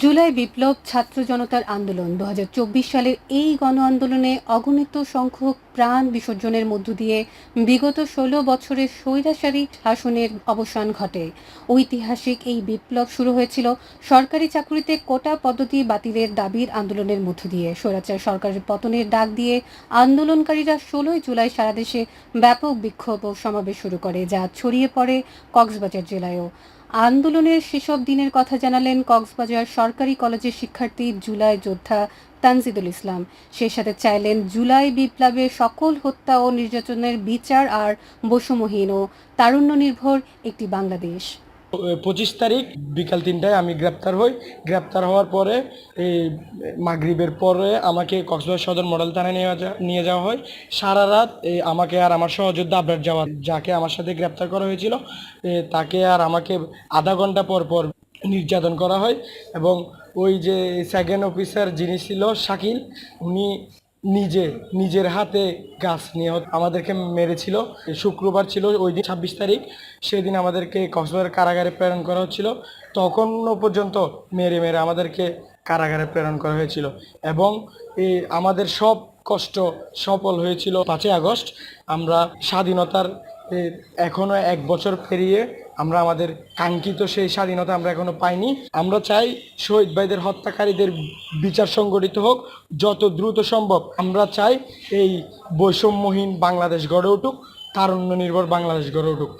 জুলাই বিপ্লব ছাত্র জনতার আন্দোলন। দু হাজার চব্বিশ সালের এই গণ আন্দোলনে অগণিত সংখ্যক প্রাণ বিসর্জনের মধ্য দিয়ে বিগত ষোলো বছরের স্বৈরাচারী শাসনের অবসান ঘটে। ঐতিহাসিক এই বিপ্লব শুরু হয়েছিল সরকারি চাকরিতে কোটা পদ্ধতি বাতিলের দাবির আন্দোলনের মধ্য দিয়ে। স্বৈরাচার সরকারের পতনের ডাক দিয়ে আন্দোলনকারীরা ষোলোই জুলাই সারা দেশে ব্যাপক বিক্ষোভ ও সমাবেশ শুরু করে, যা ছড়িয়ে পড়ে কক্সবাজার জেলায়ও। আন্দোলনের সেসব দিনের কথা জানালেন কক্সবাজার সরকারি কলেজের শিক্ষার্থী জুলাই যোদ্ধা তানজিদুল ইসলাম। সেই সাথে চাইলেন জুলাই বিপ্লবের সকল হত্যা ও নির্যাতনের বিচার আর বৈষম্যহীন ও তারুণ্য নির্ভর একটি বাংলাদেশ। পঁচিশ তারিখ বিকাল তিনটায় আমি গ্রেপ্তার হই। গ্রেপ্তার হওয়ার পরে এই মাগরিবের পরে আমাকে কক্সবাজার সদর মডেল থানায় নিয়ে নিয়ে যাওয়া হয়। সারা রাত আমাকে আর আমার সহযোদ্ধা আবরার যাওয়া যাকে আমার সাথে গ্রেপ্তার করা হয়েছিল তাকে আর আমাকে আধা ঘণ্টা পর পর নির্যাতন করা হয় এবং ওই যে সেকেন্ড অফিসার যিনি ছিল, শাকিল, উনি নিজে, নিজের হাতে গাছ নিয়ে আমাদেরকে মেরেছিল। শুক্রবার ছিল ওই দিন ছাব্বিশ তারিখ। সেদিন আমাদেরকে কক্সবাজার কারাগারে প্রেরণ করা হচ্ছিল। তখনও পর্যন্ত মেরে মেরে আমাদেরকে কারাগারে প্রেরণ করা হয়েছিল এবং আমাদের সব কষ্ট সফল হয়েছিল পাঁচই আগস্ট। আমরা স্বাধীনতার এখনও এক বছর পেরিয়ে আমরা আমাদের কাঙ্ক্ষিত সেই স্বাধীনতা আমরা এখনও পাইনি। আমরা চাই শহীদ ভাইদের হত্যাকারীদের বিচার সংগঠিত হোক, যত দ্রুত সম্ভব। আমরা চাই এই বৈষম্যহীন বাংলাদেশ গড়ে উঠুক, তারুণ্য নির্ভর বাংলাদেশ গড়ে উঠুক।